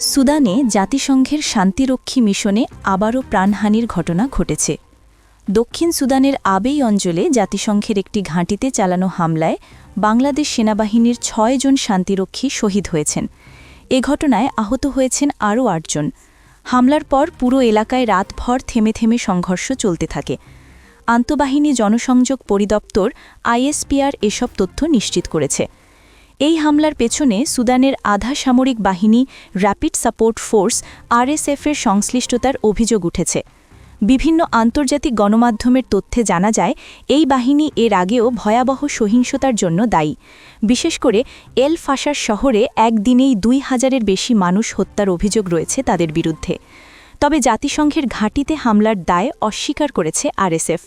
সুদানে জাতিসংঘের শান্তিরক্ষী মিশনে আবারও প্রাণহানির ঘটনা ঘটেছে। দক্ষিণ সুদানের আবেই অঞ্চলে জাতিসংঘের একটি ঘাঁটিতে চালানো হামলায় বাংলাদেশ সেনাবাহিনীর ছয়জন শান্তিরক্ষী শহীদ হয়েছেন। এ ঘটনায় আহত হয়েছেন আরও আটজন হামলার পর পুরো এলাকায় রাতভর থেমে থেমে সংঘর্ষ চলতে থাকে। আন্তঃবাহিনী জনসংযোগ পরিদপ্তর আইএসপিআর এসব তথ্য নিশ্চিত করেছে। এই হামলার পেছনে সুদানের আধা সামরিক বাহিনী র্যাপিড সাপোর্ট ফোর্স আরএসএফের সংশ্লিষ্টতার অভিযোগ উঠেছে। বিভিন্ন আন্তর্জাতিক গণমাধ্যমের তথ্যে জানা যায়, এই বাহিনী এর আগেও ভয়াবহ সহিংসতার জন্য দায়ী। বিশেষ করে এল ফাশার শহরে একদিনেই দুই হাজারের বেশি মানুষ হত্যার অভিযোগ রয়েছে তাদের বিরুদ্ধে। তবে জাতিসংঘের ঘাঁটিতে হামলার দায় অস্বীকার করেছে আরএসএফ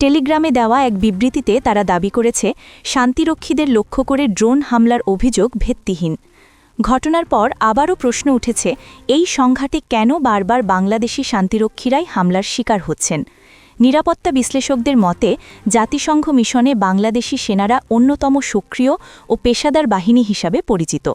টেলিগ্রামে দেওয়া এক বিবৃতিতে তারা দাবি করেছে, শান্তিরক্ষীদের লক্ষ্য করে ড্রোন হামলার অভিযোগ ভিত্তিহীন। ঘটনার পর আবারও প্রশ্ন উঠেছে, এই সংঘাতে কেন বারবার বাংলাদেশি শান্তিরক্ষীরাই হামলার শিকার হচ্ছেন? নিরাপত্তা বিশ্লেষকদের মতে, জাতিসংঘ মিশনে বাংলাদেশি সেনারা অন্যতম সক্রিয় ও পেশাদার বাহিনী হিসাবে পরিচিত।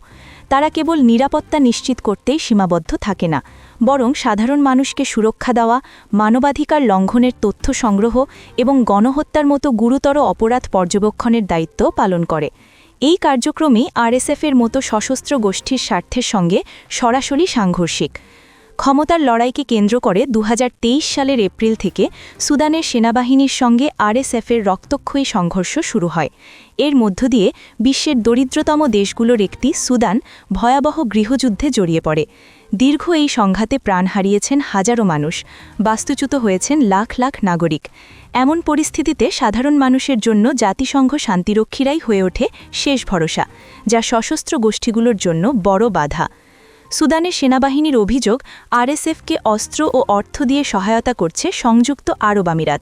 তারা কেবল নিরাপত্তা নিশ্চিত করতেই সীমাবদ্ধ থাকে না, বরং সাধারণ মানুষকে সুরক্ষা দেওয়া, মানবাধিকার লঙ্ঘনের তথ্য সংগ্রহ এবং গণহত্যার মতো গুরুতর অপরাধ পর্যবেক্ষণের দায়িত্ব পালন করে। এই কার্যক্রমই আরএসএফের মতো সশস্ত্র গোষ্ঠীর স্বার্থের সঙ্গে সরাসরি সাংঘর্ষিক। ক্ষমতার লড়াইকে কেন্দ্র করে দু হাজার তেইশ সালের এপ্রিল থেকে সুদানের সেনাবাহিনীর সঙ্গে আরএসএফের রক্তক্ষয়ী সংঘর্ষ শুরু হয়। এর মধ্য দিয়ে বিশ্বের দরিদ্রতম দেশগুলোর একটি, সুদান, ভয়াবহ গৃহযুদ্ধে জড়িয়ে পড়ে। দীর্ঘ এই সংঘাতে প্রাণ হারিয়েছেন হাজারো মানুষ, বাস্তুচ্যুত হয়েছেন লাখ লাখ নাগরিক। এমন পরিস্থিতিতে সাধারণ মানুষের জন্য জাতিসংঘ শান্তিরক্ষীরাই হয়ে ওঠে শেষ ভরসা, যা সশস্ত্র গোষ্ঠীগুলোর জন্য বড় বাধা। সুদানের সেনাবাহিনীর অভিযোগ, আরএসএফকে অস্ত্র ও অর্থ দিয়ে সহায়তা করছে সংযুক্ত আরব আমিরাত।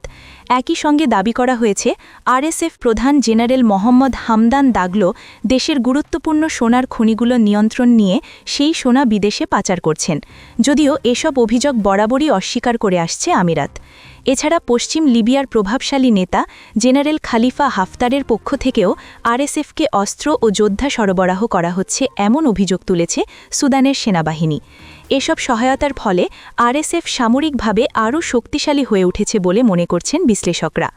একই সঙ্গে দাবি করা হয়েছে, আরএসএফ প্রধান জেনারেল মোহাম্মদ হামদান দাগলো দেশের গুরুত্বপূর্ণ সোনার খনিগুলো নিয়ন্ত্রণ নিয়ে সেই সোনা বিদেশে পাচার করছেন। যদিও এসব অভিযোগ বরাবরই অস্বীকার করে আসছে আমিরাত। এছাড়া পশ্চিম লিবিয়ার প্রভাবশালী নেতা জেনারেল খালিফা হাফতারের পক্ষ থেকেও আরএসএফকে অস্ত্র ও যোদ্ধা সরবরাহ করা হচ্ছে এমন অভিযোগ তুলেছে সুদানের সেনাবাহিনী। এসব সহায়তার ফলে আরএসএফ সামরিকভাবে আরও শক্তিশালী হয়ে উঠেছে বলে মনে করছেন বিশ্লেষকরা।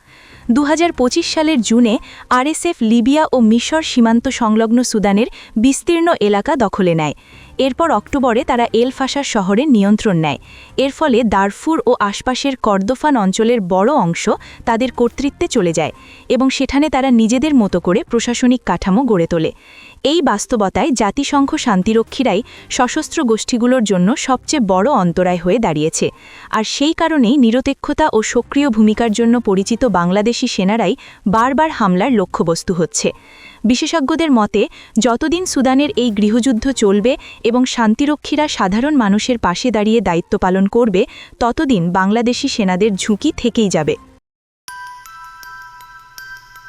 দু হাজার পঁচিশ সালের জুনে আরএসএফ লিবিয়া ও মিশর সীমান্ত সংলগ্ন সুদানের বিস্তীর্ণ এলাকা দখলে নেয়। এরপর অক্টোবরে তারা এল এলফাসার শহরে নিয়ন্ত্রণ নেয়। এর ফলে দারফুর ও আশপাশের কর্দফান অঞ্চলের বড় অংশ তাদের কর্তৃত্বে চলে যায় এবং সেখানে তারা নিজেদের মতো করে প্রশাসনিক কাঠামো গড়ে তোলে। এই বাস্তবতায় জাতিসংঘ শান্তিরক্ষীরাই সশস্ত্র গোষ্ঠীগুলোর জন্য সবচেয়ে বড় অন্তরায় হয়ে দাঁড়িয়েছে। আর সেই কারণেই নিরপেক্ষতা ও সক্রিয় ভূমিকার জন্য পরিচিত বাংলাদেশি সেনারাই বারবার হামলার লক্ষ্যবস্তু হচ্ছে। বিশেষজ্ঞদের মতে, যতদিন সুদানের এই গৃহযুদ্ধ চলবে এবং শান্তিরক্ষীরা সাধারণ মানুষের পাশে দাঁড়িয়ে দায়িত্ব পালন করবে, ততদিন বাংলাদেশি সেনাদের ঝুঁকি থেকেই যাবে।